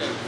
Amen.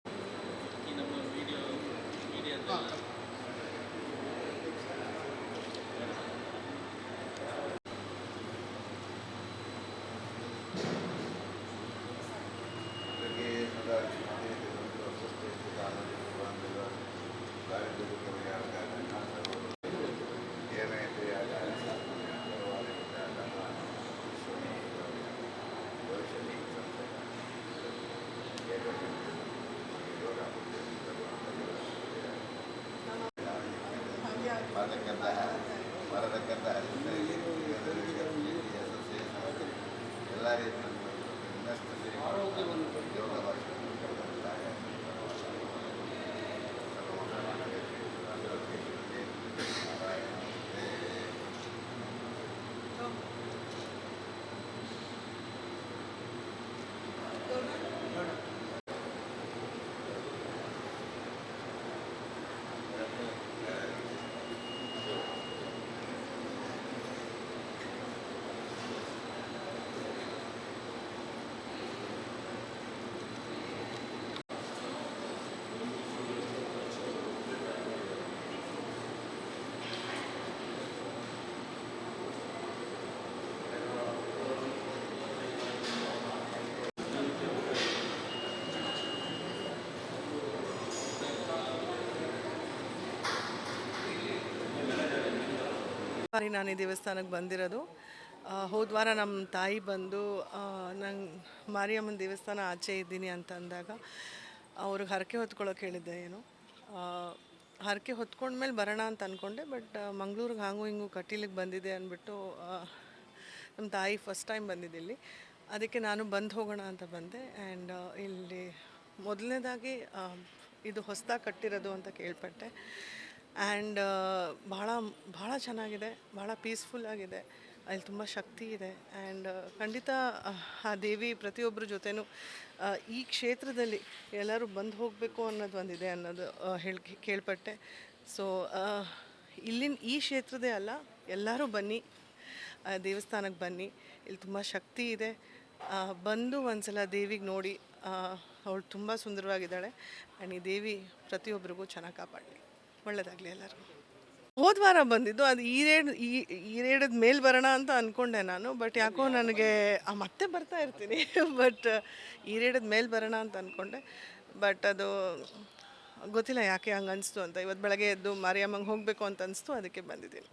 ಬರತಕ್ಕಂತಹ ಬರತಕ್ಕಂಥ ಎಲ್ಲ ರೀತಿಯ ಇನ್ನಷ್ಟು ಬಾರಿ ನಾನು ಈ ದೇವಸ್ಥಾನಕ್ಕೆ ಬಂದಿರೋದು. ಹೋದ್ವಾರ ಹೋದ ವಾರ ನಮ್ಮ ತಾಯಿ ಬಂದು ನಂಗೆ ಮಾರಿಯಮ್ಮನ ದೇವಸ್ಥಾನ ಆಚೆ ಇದ್ದೀನಿ ಅಂತ ಅಂದಾಗ ಅವ್ರಿಗೆ ಹರಕೆ ಹೊತ್ಕೊಳ್ಳೋಕೆ ಹೇಳಿದ್ದೆ ಏನು. ಹರಕೆ ಹೊತ್ಕೊಂಡ್ಮೇಲೆ ಬರೋಣ ಅಂತ ಅಂದ್ಕೊಂಡೆ ಬಟ್ ಮಂಗ್ಳೂರಿಗೆ ಹಾಂಗು ಹಿಂಗು ಕಟೀಲಿಗೆ ಬಂದಿದೆ ಅಂದ್ಬಿಟ್ಟು ನಮ್ಮ ತಾಯಿ ಫಸ್ಟ್ ಟೈಮ್ ಬಂದಿದ್ದಿಲ್ಲಿ ಅದಕ್ಕೆ ನಾನು ಬಂದು ಹೋಗೋಣ ಅಂತ ಬಂದೆ. ಆ್ಯಂಡ್ ಇಲ್ಲಿ ಮೊದಲನೇದಾಗಿ ಇದು ಹೊಸದಾಗಿ ಕಟ್ಟಿರೋದು ಅಂತ ಕೇಳ್ಪಟ್ಟೆ. ಆ್ಯಂಡ್ ಭಾಳ ಭಾಳ ಚೆನ್ನಾಗಿದೆ ಭಾಳ ಪೀಸ್ಫುಲ್ ಆಗಿದೆ. ಅಲ್ಲಿ ತುಂಬ ಶಕ್ತಿ ಇದೆ. ಆ್ಯಂಡ್ ಖಂಡಿತ ಆ, ದೇವಿ ಪ್ರತಿಯೊಬ್ಬರ ಜೊತೆನೂ ಈ ಕ್ಷೇತ್ರದಲ್ಲಿ ಎಲ್ಲರೂ ಬಂದು ಹೋಗಬೇಕು ಅನ್ನೋದು ಒಂದಿದೆ ಅನ್ನೋದು ಹೇಳಿ ಕೇಳ್ಪಟ್ಟೆ. ಸೊ ಇಲ್ಲಿನ ಈ ಕ್ಷೇತ್ರದೇ ಅಲ್ಲ ಎಲ್ಲರೂ ಬನ್ನಿ ದೇವಸ್ಥಾನಕ್ಕೆ ಬನ್ನಿ. ಇಲ್ಲಿ ತುಂಬ ಶಕ್ತಿ ಇದೆ. ಬಂದು ಬಂದು ಒಂದ್ಸಲ ದೇವಿಗೆ ನೋಡಿ ಅವಳು ತುಂಬ ಸುಂದರವಾಗಿದ್ದಾಳೆ. ಆ್ಯಂಡ್ ಈ ದೇವಿ ಪ್ರತಿಯೊಬ್ಬರಿಗೂ ಚೆನ್ನಾಗಿ ಕಾಪಾಡಲಿ. ಒಳ್ಳೆಯದಾಗಲಿ ಎಲ್ಲರಿಗೂ. ಹೋದ ವಾರ ಬಂದಿದ್ದು, ಅದು ಈರೇಡ್, ಈ, ಈರೇಡದ ಮೇಲೆ ಬರೋಣ ಅಂತ ಅಂದ್ಕೊಂಡೆ ನಾನು, ಬಟ್ ಯಾಕೋ ನನಗೆ ಮತ್ತೆ ಬರ್ತಾ ಇರ್ತೀನಿ, ಬಟ್ ಈರೇಡದ ಮೇಲೆ ಬರೋಣ ಅಂತ ಅಂದ್ಕೊಂಡೆ ಬಟ್ ಅದು ಗೊತ್ತಿಲ್ಲ ಯಾಕೆ ಹಂಗೆ ಅನಿಸ್ತು ಅಂತ. ಇವತ್ತು ಬೆಳಗ್ಗೆ ಎದ್ದು ಮಾರಿಯಮ್ಮಂಗೆ ಹೋಗಬೇಕು ಅಂತ ಅನಿಸ್ತು, ಅದಕ್ಕೆ ಬಂದಿದ್ದೀನಿ.